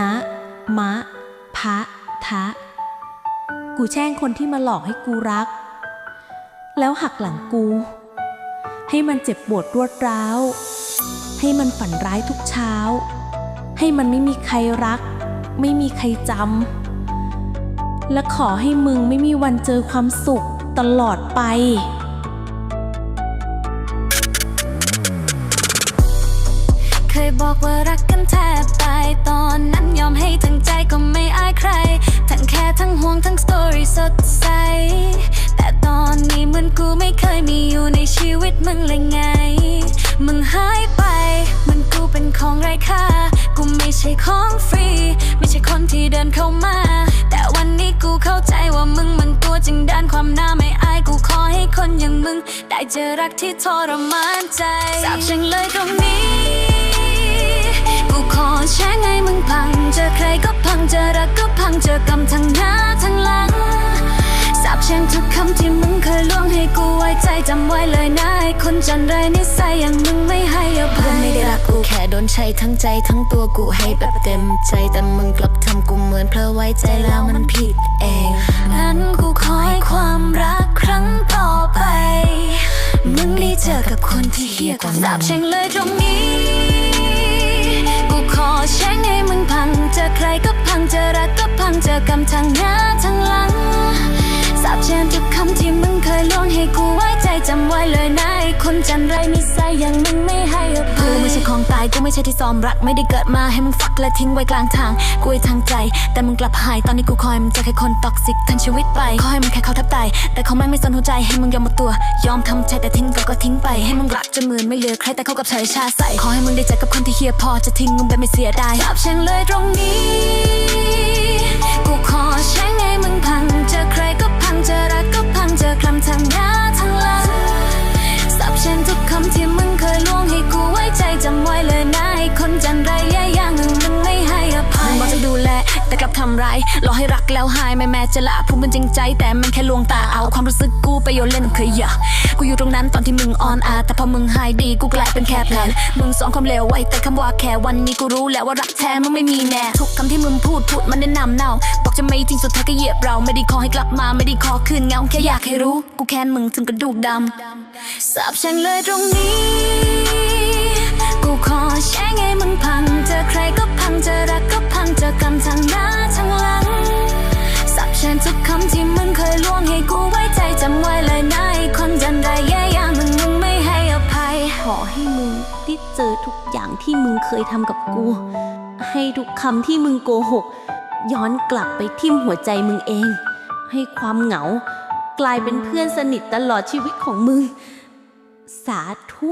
นะ มะ พะ ทะ กูแช่งคนที่มาหลอกให้กูรัก แล้วหักหลังกู ให้มันเจ็บปวดรวดร้าว ให้มันฝันร้ายทุกเช้า ให้มันไม่มีใครรัก ไม่มีใครจำ และขอให้มึงไม่มีวันเจอความสุขตลอดไป บอกว่ารักกันแทบตายตอนนั้นยอมให้ทั้งใจก็ไม่อายใคร ทั้งแค่ทั้งห่วงทั้งสตอรี่สดใส แต่ตอนนี้เหมือนกูไม่เคยมีอยู่ในชีวิตมึงเลยไง มึงหายไปเหมันกูเป็นของไร้ค่า กูไม่ใช่ของฟรี ไม่ใช่คนที่เดินเข้ามา แต่วันนี้กูเข้าใจว่ามึงมันตัวจริงด้านความน่าไม่อายกูขอให้คนอย่างมึง ได้เจอรักที่ทรมานใจสาบฉันเลยตรงนี้ เจอรักก็พังเจอกรรมทั้งหน้าทั้งหลังสาบแช่งทุกคำที่มึงเคยล่วงให้กูไว้ใจจำไว้เลยนะไอ้คนจันไรนิสัยอย่างมึงไม่ให้อภัยไม่ได้รักกูแค่โดนใช้ทั้งใจทั้งตัวกูให้แบบเต็มใจแต่มึงกลับทำกูเหมือนเพลอไว้ใจแล้วมันผิดเองงั้นกูขอให้ความรักครั้งต่อไปมึงได้เจอกับคนที่เฮี้ยกว่าสาบแช่งเลยตรงนี้ เจอกำทางหน้าทางหลังสาบแช่งทุกคำที่มึงเคยล่วงให้กูไว้ใจจำไว้เลยนะไอ้คนจันไรนิสัยอย่างมึงไม่ให้อภัยกูไม่ใช่ของตายกูไม่ใช่ที่ซ้อมรัก ไม่ได้เกิดมาให้มึงฟักและทิ้งไว้กลางทาง กูให้ทางใจ แต่มึงกลับหายตอนนี้กูคอยมึงจอแค่คนตอกซิกทั้งชีวิตไปขอให้มึงแค่เขาทับตายแต่เขาแม่ไม่สนหัวใจให้มึงยอมหมดตัว ยอมทำใจแต่ทิ้งก็ก็ทิ้งไปให้มึงรักจนเหมือนไม่เหลือใครแต่เขากับชายชาใส่ขอให้มึงได้เจอกับคนที่เฮียพอจะทิ้งมึงแบบไม่เสียดายสาบแช่งเลยตรงนี้ำร้ายหลอให้รักแล้วหายไม่แม้จะละพูดมันจริงใจ แต่มันแค่ลวงตาเอาความรู้สึกกูไปโยนเล่นเคยอย่ากูอยู่ตรงนั้นตอนที่มึงออนอาแต่พอมึงหายดีกูกลายเป็นแค่แผนมึงสอนความเลวไว้แต่คำว่าแค่วันนี้กูรู้แล้วว่ารักแท้มึงไม่มีแน่ทุกคำที่มึงพูดพูดมันแนะนำเน่าบอกจะไม่จริงสุดท้ายก็เหยียบเราไม่ได้ขอให้กลับมาไม่ได้ขอคืนเงาแค่อยากให้รู้ กูแค้นมึงถึงกระดูกดำสาบแช่งเลยตรงนี้ กูขอแช่งให้มึงพังเจอใครก็พังเจอ อให้มึงได้เจอทุกอย่างที่มึงเคยทำกับกู ให้ทุกคำที่มึงโกหก ย้อนกลับไปทิ่มหัวใจมึงเอง ให้ความเหงา กลายเป็นเพื่อนสนิทตลอดชีวิตของมึง สาธุ